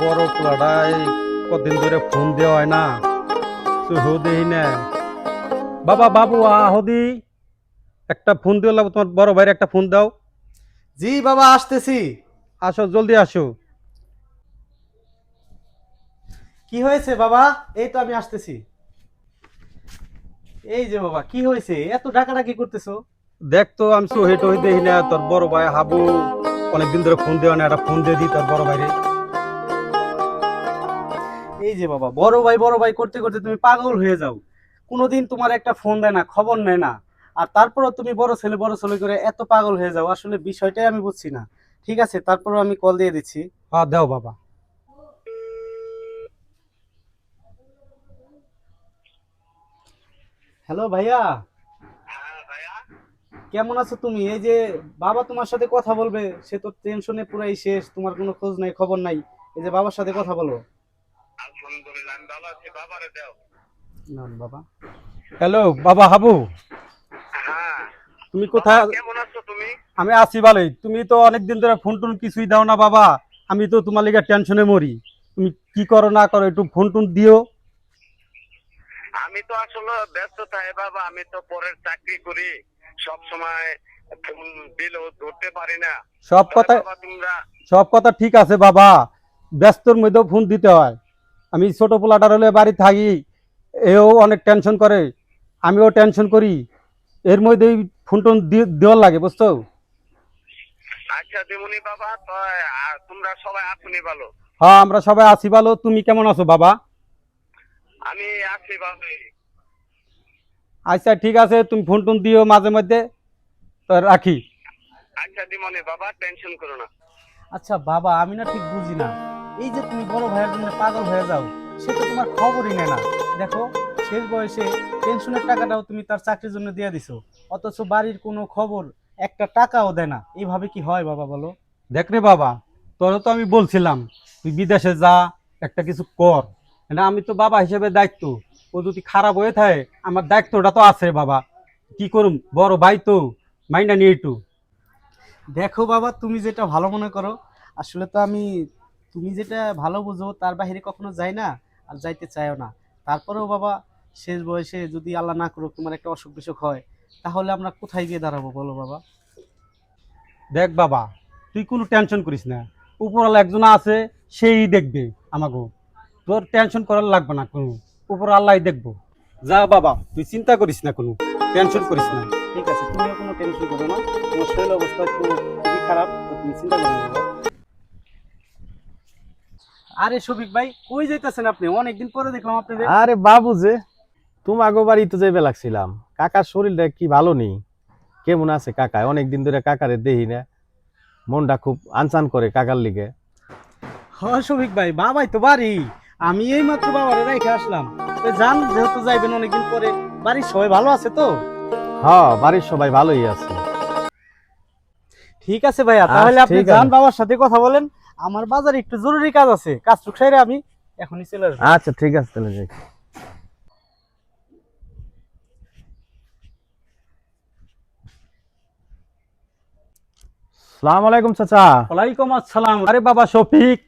বড় পোলাটাই কদিন ধরে ফোন দেওয়া হয় না। চোখেও দেই না। বাবা বাবু আহদি একটা ফোন দিও লাগবে তোমার বড় ভাইয়ের একটা ফোন দাও। জি বাবা আসতেছি। আসো জলদি আসো। কি হয়েছে বাবা? এই তো আমি আসতেছি। এই যে বাবা কি হয়েছে? এত ডাকাডাকি করতেছো? দেখ তো আমি চোহে টোহে দেখি না তোর বড় ভাই হাবু অনেকদিন ধরে ফোন দেওয়া না একটা ফোন দিয়ে দিই তোর বড় ভাইরে। এই যে বাবা বড় ভাই বড় ভাই করতে করতে তুমি পাগল হয়ে যাও। কোনোদিন তোমার একটা ফোন দেয় না খবর নেয় না। আর তারপরও তুমি বড় ছেলে বড় ছেলে করে এত পাগল হয়ে যাও আসলে বিষয়টাই আমি বুঝছি না। ঠিক আছে তারপরও আমি কল দিয়ে দিচ্ছি। হ্যাঁ দাও বাবা। হ্যালো ভাইয়া? কেমন আছো তুমি? এই যে বাবা তোমার সাথে কথা বলবে সে তো টেনশনে পুরাই শেষ তোমার কোনো খোঁজ নাই খবর নাই। এই যে বাবার সাথে কথা বলো। আলহামদুলিল্লাহ আমি ভালো আছি বাবারে দাও। না বাবা। হ্যালো বাবা হাবু। হ্যাঁ। তুমি কোথায়? কেমন আছো তুমি? আমি আছি ভালোই। তুমি তো অনেকদিন ধরে ফোন টোন কিছুই দাও না বাবা। আমি তো তোমার লিগে টেনশনে মরি। তুমি কি করো না করো একটু ফোন টোন দিও। আমি তো আসলে ব্যস্ত থাকি বাবা আমি তো পরের চাকরি করি। সব সময় ফোন দিলেও ধরতে পারি না। সব কথা সব কথা ঠিক আছে বাবা। ব্যস্তর মধ্যেও ফোন দিতে হয়। আমি ছোট পোলাটার হলে বাড়ি থাকি এও অনেক টেনশন করে আমিও টেনশন করি। এর মধ্যেই ফোন টোন দেওয়ার লাগে বুঝছ? আচ্ছা দিমুনি বাবা তোমরা সবাই আসুনি ভালো? হ্যাঁ আমরা সবাই আছি ভালো। তুমি কেমন আছো বাবা? আমি আছি ভালোই। আচ্ছা ঠিক আছে তুমি ফোন টোন দিও মাঝে মধ্যে। তো রাখি। আচ্ছা দিমনি বাবা টেনশন করো না। আচ্ছা বাবা আমি না ঠিক বুঝি না। এই যে তুমি বড় ভাইয়ের জন্য পাগল হয়ে যাও সে তো তোমার খবরই নেয় না। দেখো শেষ বয়সে পেনশনের টাকাটাও তুমি তার চাকরির জন্য দিয়ে দিছো অথচ বাড়ির কোনো খবর একটা টাকাও দেয় না। এইভাবে কি হয় বাবা বলো? দেখ রে বাবা তোর তো আমি বলছিলাম তুই বিদেশে যা একটা কিছু কর। না আমি তো বাবা হিসেবে দায়িত্ব ও যদি খারাপ হয়ে থাকে আমার দায়িত্বটা তো আছে বাবা। কি করুম বড় ভাই তো মাইন্ডা নিয়ে একটু। দেখো বাবা তুমি যেটা ভালো মনে করো আসলে তো আমি তুমি যেটা ভালো বুঝো তার বাইরে কখনো যাই না আর যাইতে চাইও না। তারপরেও বাবা শেষ বয়সে যদি আল্লাহ না করুক তোমার একটা অসুখ বিসুখ হয় তাহলে আমরা কোথায় গিয়ে দাঁড়াবো বলো বাবা? দেখ বাবা তুই কোনো টেনশন করিস না। উপরওয়ালা একজন আছে সেই দেখবে আমাকে তোর টেনশন করার লাগবে না কোনো। উপর আল্লাহ দেখব। যা বাবা তুই চিন্তা করিস না কোনো। টেনশন করিস না। ঠিক আছে তুমিও কোনো টেনশন করো না। তোমার শরীর অবস্থা একটু খুবই খারাপ তুমি চিন্তা করো না। আরে শফিক ভাই কই যাইতেছেন আপনি? অনেকদিন পরে দেখলাম আপনি আরে বাবু যে তোমাগো বাড়ি তো যাইবে লাগছিলাম। কাকার শরীরটা কি ভালো নেই? কেমন আছে কাকা অনেকদিন ধরে কাকারে দেখি না। মনটা খুব আনচান করে কাকার লিগে। হ্যাঁ শফিক ভাই বাবাই তো বাড়ি। আমি এই মাত্র বাবারে রেখে আসলাম। যান যেহেতু যাইবেন অনেকদিন পরে বাড়ির সবাই ভালো আছে তো? হ্যাঁ বাড়ির সবাই ভালোই আছে। ঠিক আছে ভাইয়া তাহলে আচ্ছা, আপনি ঠিক যান বাবার সাথে কথা বলেন। আমার বাজারে একটু জরুরি কাজ আছে কাজ টুক সাইরে আমি এখনই চলে আসব। আচ্ছা ঠিক আছে তাহলে যাই। সালাম আলাইকুম চাচা। ওয়ালাইকুম আসসালাম। আরে বাবা শফিক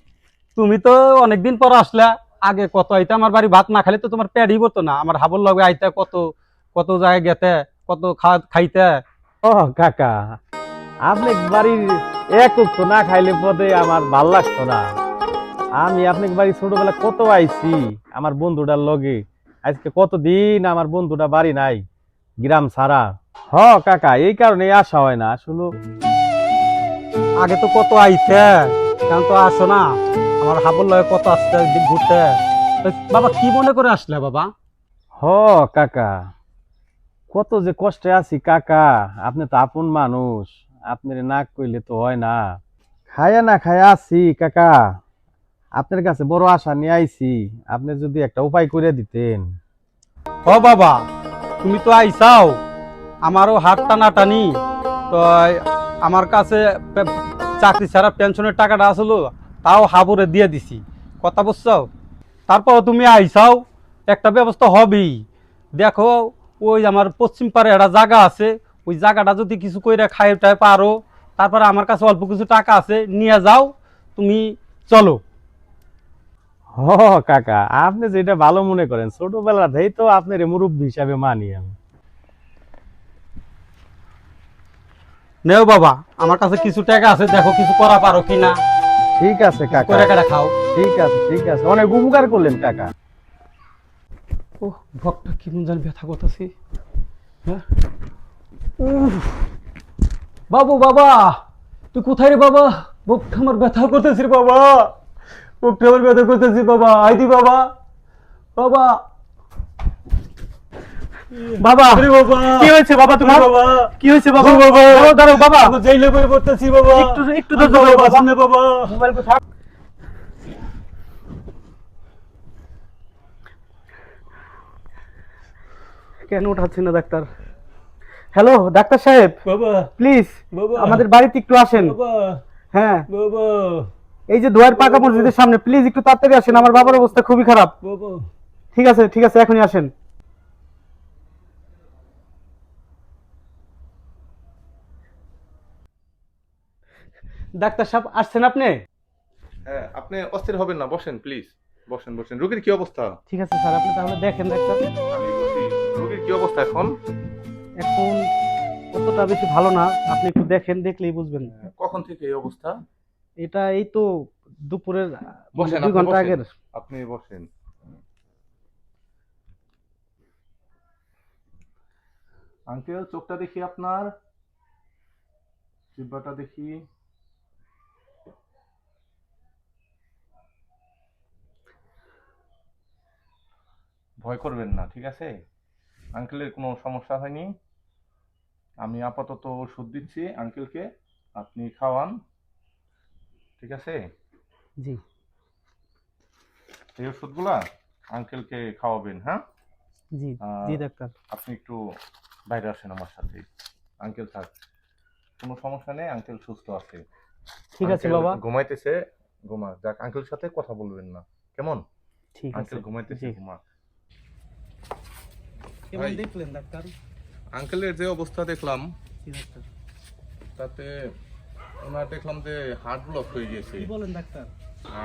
তুমি তো অনেকদিন পর আসলা। আগে কত আইতে আমার বাড়ি ভাত না খাইলে তো তোমার পেটই বলতো না। আমার হাবল লগে আইতে কত কত জায়গায় গেতে কত খাইতে। ও কাকা। আপনি বাড়ির এক তো না খাইলে পদে আমার ভালো লাগতো না। আমি আপনার বাড়ি ছোটবেলা কত আইছি, আমার বন্ধুটার লগে। আজকে কতদিন আমার বন্ধুটা বাড়ি নাই, গ্রাম ছাড়া। হ, কাকা, এই কারণে আসা হয় না। আসলে আগে তো কত আইতে কারণ তো আসো না। আমার হাবল লগে কত আসতে, একদিন ঘুরতে। বাবা, কি মনে করে আসলে বাবা? হ, কাকা। কত যে কষ্টে আছি, কাকা। আপনি তো আপন মানুষ। আপনার না কইলে তো হয় না। খায়া না খায়া আছি কাকা। আপনার কাছে বড় আশা নিয়ে আইছি। আপনি যদি একটা উপায় করে দিতেন। ও বাবা তুমি তো আইসাও। আমারও হাত টানা টানি তো আমার কাছে চাকরি ছাড়া পেনশনের টাকাটা আসলো তাও হাবুরে দিয়ে দিছি। কথা বুঝছ? তারপর তুমি আইসাও একটা ব্যবস্থা হবেই। দেখো ওই আমার পশ্চিম পাড়ে একটা জায়গা আছে ওই জায়গাটা যদি কিছু কইরা খাই টাই পারো তারপরে আমার কাছে অল্প কিছু টাকা আছে নিয়ে যাও তুমি চলো। হ কাকা আপনি যেটা ভালো মনে করেন ছোটবেলাতেই তো আপনার মুরব্বী হিসাবে মানি আমি। নেও বাবা আমার কাছে কিছু টাকা আছে দেখো কিছু করা পারো কিনা। ঠিক আছে কাকা। করে কাটা খাও। ঠিক আছে ঠিক আছে। অনেক উপকার করলেন কাকা। ও ভক্তটা কেমন জানি ব্যথা করতেছি। হ্যাঁ। বাবু বাবা! তুই কোথায় রে বাবা? বুকটা আমার ব্যথা করতেছি বাবা। বুকটা আমার ব্যথা করতেছি বাবা। আইদি বাবা। বাবা। বাবা! কি হয়েছে বাবা তোমার? বাবা! কি হয়েছে বাবা? বাবা। দাঁড়াও, বাবা! জেলে বই পড়তেছি বাবা। একটু একটু ধৈর্য বাবা, ধরো বাবা। সামনে বাবা। মোবাইল কোথায়? কেন উঠাচ্ছি না ডাক্তার? হ্যালো ডাক্তার সাহেব? বাবা। প্লিজ বাবা। আমাদের বাড়িতে একটু আসেন। বাবা। হ্যাঁ। বাবা। এই যে দুয়ার পাকা মসজিদের সামনে প্লিজ একটু তাড়াতাড়ি আসেন আমার বাবার অবস্থা খুবই খারাপ। বাবা। ঠিক আছে ঠিক আছে এখনই আসেন। ডাক্তার সাহেব আসছেন আপনি? হ্যাঁ আপনি অস্থির হবেন না বসেন প্লিজ। বসেন বসেন। রোগীর কি অবস্থা? ঠিক আছে স্যার আপনি তাহলে দেখেন ডাক্তার। আমি বলছি রোগীর কি অবস্থা এখন? এখন অতটা বেশি ভালো না। আপনি একটু দেখেন দেখলেই বুঝবেন। কখন থেকে এই অবস্থা? এটা এই তো দুপুরের বসেন, দুই ঘণ্টা বসেন। আগের। আপনি বসেন। আঙ্কেল চোখটা দেখি আপনার। জিব্বাটা দেখি। ভয় করবেন না ঠিক আছে? আঙ্কেলের কোনো সমস্যা হয়নি? আমি আপাতত ওষুধ দিচ্ছি আঙ্কেলকে আপনি খাওয়ান। ঠিক আছে? জি। এই ওষুধগুলা আঙ্কেলকে খাওয়াবেন হ্যাঁ? জি জি ডাক্তার আপনি একটু বাইরে আসেন আমার সাথে। আঙ্কেল থাক। কোনো সমস্যা নেই আঙ্কেল সুস্থ আছে। ঠিক আছে বাবা। ঘুমাইতেছে ঘুমা। যাক আঙ্কেলের সাথে কথা বলবেন না। কেমন? ঠিক আছে। আঙ্কেল ঘুমাইতেছে ঘুমা। কেমন দেখলেন ডাক্তার আঙ্কেলের যে অবস্থা দেখলাম তাতে ওনার দেখলাম যে হার্ট ব্লক হয়ে গেছে। বলেন ডাক্তার?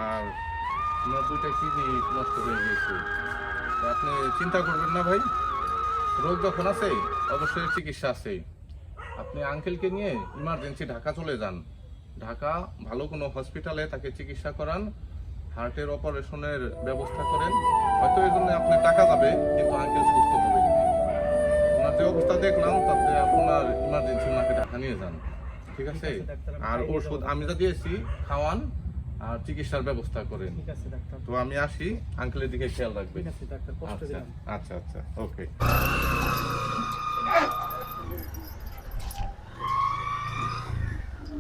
আর ওনার দুইটা কিডনি নষ্ট হয়ে গেছে। আপনি চিন্তা করবেন না ভাই রোগ যখন আছে অবশ্যই চিকিৎসা আছে। আপনি আঙ্কেলকে নিয়ে ইমার্জেন্সি ঢাকা চলে যান। ঢাকা ভালো কোনো হসপিটালে তাকে চিকিৎসা করান হার্টের অপারেশনের ব্যবস্থা করেন। হয়তো এই জন্য আপনার টাকা যাবে কিন্তু আঙ্কেল সুস্থ যে অবস্থা দেখলাম তাতে আপনার ইমার্জেন্সি ওনাকে ঢাকা নিয়ে যান। ঠিক আছে? আর ওষুধ আমি যা দিয়েছি খাওয়ান আর চিকিৎসার ব্যবস্থা করেন। ঠিক আছে ডাক্তার। তো আমি আসি আঙ্কেলের দিকে খেয়াল রাখবেন। ঠিক আছে ডাক্তার কষ্ট আচ্ছা আচ্ছা আচ্ছা ওকে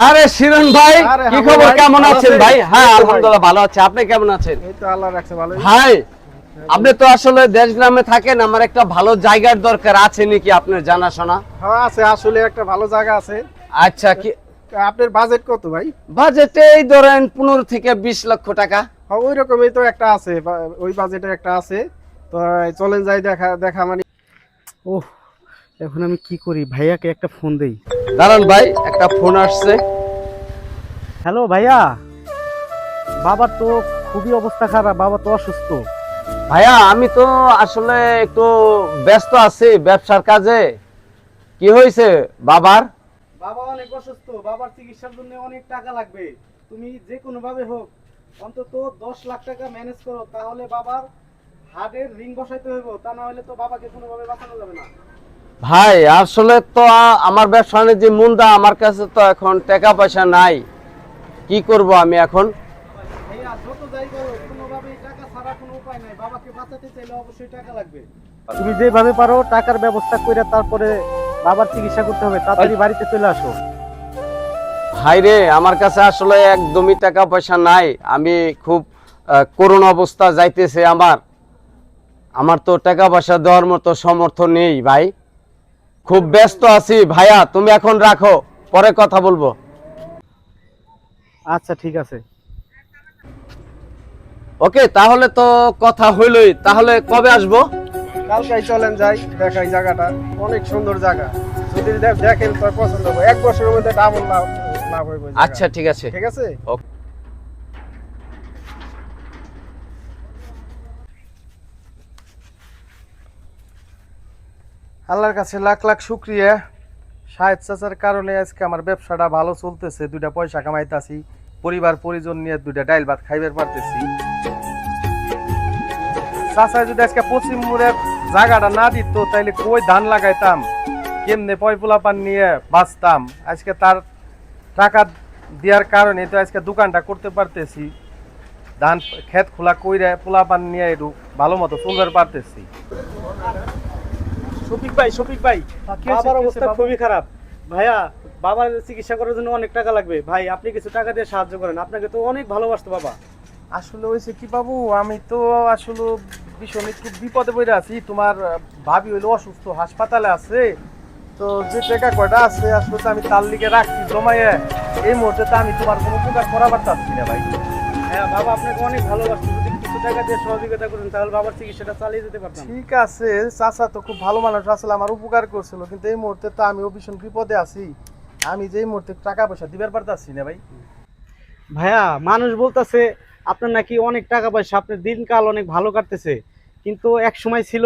আরে শিরন ভাই কি খবর? কেমন আছেন? ভাই? হ্যাঁ আলহামদুলিল্লাহ ভালো আছে। আপনি কেমন আছেন? এই তো আল্লাহ রাখছে ভালো ভাই আপনি তো আসলে দেশ গ্রামে থাকেন আমার একটা ভালো জায়গার দরকার আছে নাকি আপনার জানাশোনা? হ্যাঁ আছে আসলে একটা ভালো জায়গা আছে। আচ্ছা কি আপনার বাজেট কত ভাই? বাজেটে এই ধরেন পনেরো থেকে বিশ লক্ষ টাকা। হ্যাঁ ওই রকমই তো একটা আছে ওই বাজেটে একটা আছে। তো চলেন যাই দেখা দেখা মানে ও এখন আমি কি করি? ভাইয়াকে একটা ফোন দেই। দাঁড়ান ভাই একটা ফোন আসছে। হ্যালো ভাইয়া। বাবার তো খুবই অবস্থা খারাপ বাবা তো অসুস্থ। ভাইয়া আমি তো আসলে একটু ব্যস্ত আছি ব্যবসার কাজে। কি হয়েছে বাবার? বাবা অনেক অসুস্থ বাবার চিকিৎসার জন্য অনেক টাকা লাগবে। তুমি যে কোনো ভাবে হোক অন্তত দশ লাখ টাকা ম্যানেজ করো তাহলে বাবার হার্টের রিং বসাইতে হইব তা না হলে তো বাবাকে কোনোভাবে বাঁচানো যাবে না। ভাই আসলে তো আমার ব্যবসা যে মুন্দা আমার কাছে তো এখন টাকা পয়সা নাই। কি করব আমি এখন? ভাইয়া যত যাই করো কোনোভাবেই টাকা ছাড়া কোনো উপায় নাই বাবাকে চাইলে অবশ্যই টাকা লাগবে। তুমি যেভাবে পারো টাকার ব্যবস্থা করে তারপরে বাবার চিকিৎসা করতে হবে তাড়াতাড়ি বাড়িতে চলে আসো। ভাই রে আমার কাছে আসলে একদমই টাকা পয়সা নাই। আমি খুব করুণ অবস্থা যাইতেছে আমার। আমার তো টাকা পয়সা দেওয়ার মতো সমর্থ নেই ভাই। খুব ব্যস্ত আছি ভাইয়া তুমি এখন রাখো পরে কথা বলব। আচ্ছা ঠিক আছে। ওকে তাহলে তো কথা হইলই। তাহলে কবে আসব? কালকেই চলেন যাই দেখাই জায়গাটা। অনেক সুন্দর জায়গা। যদি দেখেন তো পছন্দ হবে। এক বছরের মধ্যে ডাবল লাভ লাভ হইব আচ্ছা ঠিক আছে। ঠিক আছে? আল্লাহর কাছে লাখ লাখ শুক্রিয়া। সাহেব চাচার কারণে আজকে আমার ব্যবসাটা ভালো চলতেছে। দুইটা পয়সা কামাইতাছি। পরিবার পরিজন নিয়ে দুইটা ডাইল ভাত খাইবার পারতেছি। চাচা যদি আজকে পশ্চিম মোড়ের জায়গাটা না দিত তাইলে কই ধান লাগাইতাম? কেমনে পয়পুলা পান নিয়ে বাঁচতাম? আজকে তার টাকা দেওয়ার কারণে তো আজকে দোকানটা করতে পারতেছি। ধান ক্ষেত খোলা কইরে পোলা পান নিয়ে একটু ভালো মতো চলবার পারতেছি। শফিক ভাই শফিক ভাই কি অবস্থা খুবই খারাপ। ভাইয়া বাবার চিকিৎসা করার জন্য অনেক টাকা লাগবে। ভাই আপনি কিছু টাকা দিয়ে সাহায্য করেন। আপনাকে তো অনেক ভালোবাসতো বাবা। আসলে হয়েছে কি বাবু আমি তো আসলে ভীষণ একটু বিপদে পড়ে আছি। তোমার ভাবি হইল অসুস্থ হাসপাতালে আছে। তো যে টাকা কয়টা আছে আসলে তো আমি তার লিগে রাখছি। জমাইয়ে এই মুহূর্তে তো আমি তোমার কোনো উপকার করাবার চাচ্ছি না ভাই। হ্যাঁ বাবা আপনাকে অনেক ভালোবাসতো। যদি কিছু টাকা দিয়ে সহযোগিতা করেন তাহলে বাবার চিকিৎসাটা চালিয়ে যেতে পারতাম। ঠিক আছে চাচা তো খুব ভালো মানুষ। আসলে আমার উপকার করছিল কিন্তু এই মুহূর্তে তো আমিও ভীষণ বিপদে আছি। আমি যে এই মুহূর্তে টাকা পয়সা দিবার পারতাছি না ভাই। ভাইয়া মানুষ বলতেছে আপনার নাকি অনেক টাকা পয়সা আপনার দিনকাল অনেক ভালো কাটতেছে। কিন্তু এক সময় ছিল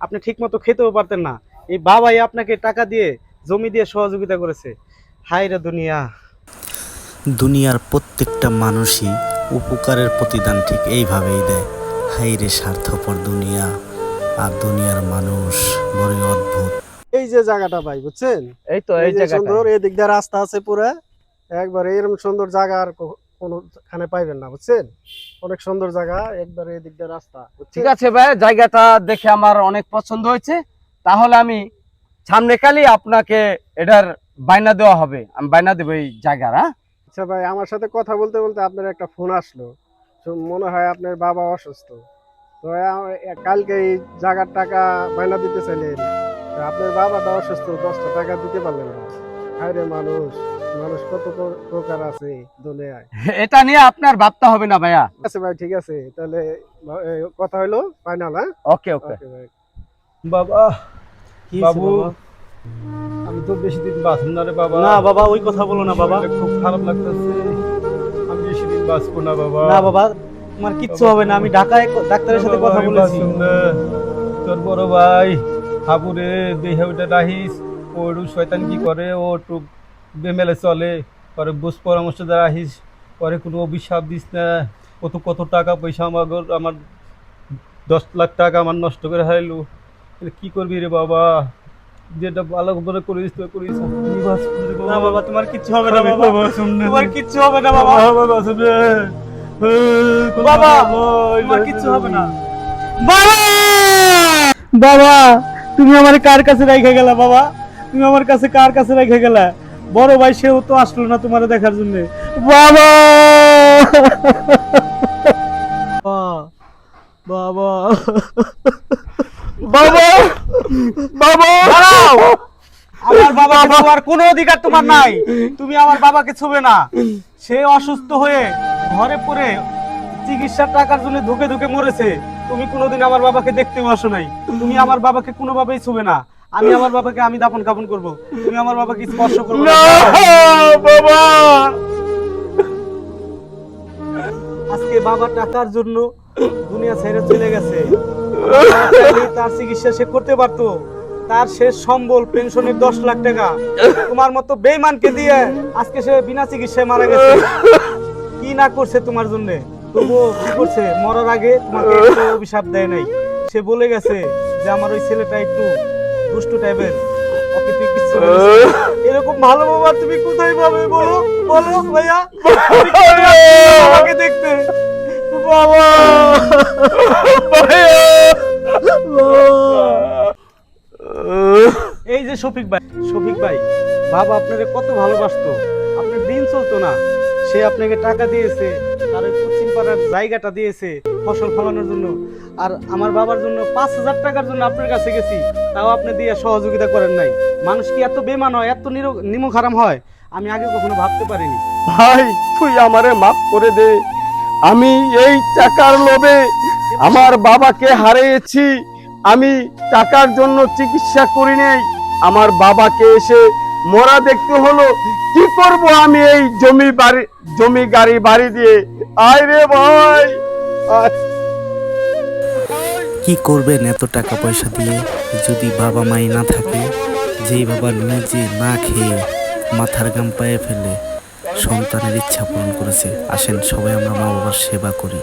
আপনি ঠিকমতো খেতেও পারতেন না। এই বাবাই আপনাকে টাকা দিয়ে জমি দিয়ে সহযোগিতা করেছে। হাই রে দুনিয়া। দুনিয়ার প্রত্যেকটা মানুষই উপকারের প্রতিদান ঠিক এইভাবেই দেয়। হাইরে স্বার্থপর দুনিয়া আর দুনিয়ার মানুষ বড়ই অদ্ভুত। এই যে জায়গাটা ভাই বুঝছেন? এই তো এই সুন্দর এদিক দিয়ে রাস্তা আছে পুরা। একবার এরকম সুন্দর জায়গা আর কোনোখানে পাইবেন না বুঝছেন? অনেক সুন্দর জায়গা একবার এদিক দিয়ে রাস্তা ঠিক আছে ভাই জায়গাটা দেখে আমার অনেক পছন্দ হয়েছে। তাহলে আমি সামনে কালই আপনাকে এটার বায়না দেওয়া হবে। আমি বায়না দেবো এই জায়গার হ্যাঁ? আচ্ছা ভাই আমার সাথে কথা বলতে বলতে আপনার একটা ফোন আসলো। মনে হয় আপনার বাবা অসুস্থ। তো কালকে এই জায়গার টাকা বায়না দিতে চাইলেন আপনার বাবাটা অসুস্থ দশটা টাকা দিতে পারলেন না। হায়রে মানুষ মানুষ কত প্রকার আছে দুনিয়ায়। এটা নিয়ে আপনার ভাবতে হবে না ভাইয়া। ঠিক আছে ভাই ঠিক আছে। তাহলে কথা হলো ফাইনাল হ্যাঁ? ওকে ওকে। ওকে ভাই। বাবা কি বাবু? আমি তো বেশি দিন বাঁচব না রে বাবা। না বাবা ওই কথা বলো না বাবা। খুব খারাপ লাগতেছে। আমি বেশি দিন বাঁচবো না বাবা। না বাবা তোমার কিচ্ছু হবে না। আমি ঢাকায় ডাক্তারের সাথে কথা বলেছি। তোর বড় ভাই। হাবুরে দেহে ওইটা রাহিস ওর শয়তান কি করে? ও একটু বেমেলে চলে পরে বুঝ পরামর্শ দ্বারা রাহিস পরে কোনো অভিশাপ দিস না। কত কত টাকা পয়সা আমার আমার দশ লাখ টাকা আমার নষ্ট করে হারাইলো। কি করবি রে বাবা? যেটা ভালো করে করিস তো করিস। না বাবা তোমার কিচ্ছু হবে না বাবা। তোমার কিচ্ছু হবে না বাবা। বাবা। এই, বাবা, তোমার। কিচ্ছু হবে না। বাবা! বাবা! তুমি আমার কার কাছে রেখে গেলা বাবা? তুমি আমার কাছে কার কাছে রেখে গেলা? বড় ভাই সেও তো আসলো না তোমার দেখার জন্য। বাবা! বাবা! বাবা! বাবা! আমার বাবাকে ছোঁয়ার কোনো অধিকার তোমার নাই। তুমি আমার বাবাকে ছুবে না। সে অসুস্থ হয়ে ঘরে পড়ে চিকিৎসার টাকার জন্য ধুকে ধুকে মরেছে। তুমি কোনোদিন আমার বাবাকে দেখতেও আসো নাই। তুমি আমার বাবাকে কোনোভাবেই ছুবে না। আমি আমার বাবাকে আমি দাপন কাপন করব। তুমি আমার বাবাকে স্পর্শ করবে না। বাবা আজকে বাবা টাকার জন্য দুনিয়া ছেড়ে চলে গেছে। তার চিকিৎসা সে করতে পারতো। তার শেষ সম্বল পেনশনের দশ লাখ টাকা তোমার মতো বেইমানকে দিয়ে আজকে সে বিনা চিকিৎসায় মারা গেছে। কি না করছে তোমার জন্য? তবুও কি করছে? মরার আগে তোমাকে অভিশাপ দেয় নাই। সে বলে গেছে যে আমার ওই ছেলেটা একটু দুষ্টু টাইপের এরকম ভালো বাবা তুমি কোথায় পাবে বলো? বলো ভাইয়া। আমাকে দেখতে? বাবা! এই যে শফিক ভাই শফিক ভাই, বাবা আপনাকে কত ভালোবাসতো। আপনার দিন চলতো না। সে আপনাকে টাকা দিয়েছে তার ওই পশ্চিম পাড়ার জায়গাটা দিয়েছে ফসল ফলানোর জন্য। আর আমার বাবার জন্য পাঁচ হাজার টাকার জন্য আপনার কাছে গেছি, তাও আপনি দিয়ে সহযোগিতা করেন নাই। মানুষ কি এত বেমান হয়, এত নিমক হারাম হয়? আমি আগে কখনো ভাবতে পারিনি। ভাই, তুই আমারে মাফ করে দে। আমি এই টাকার লোভে আমার বাবাকে হারিয়েছি। আমি টাকার জন্য চিকিৎসা করি নাই। আমার বাবাকে এসে মরা দেখতে হলো। কি করব আমি এই জমি বাড়ি, জমি গাড়ি, বাড়ি দিয়ে? আয় রে ভাই। কি করবেন এত টাকা পয়সা দিয়ে? যদি বাবা মাই না থাকে, যেই বাবা নিজে না খেয়ে মাথার গাম পায়ে ফেলে সন্তানের ইচ্ছা পূরণ করেছে, আসেন সবাই আমরা মা বাবার সেবা করি।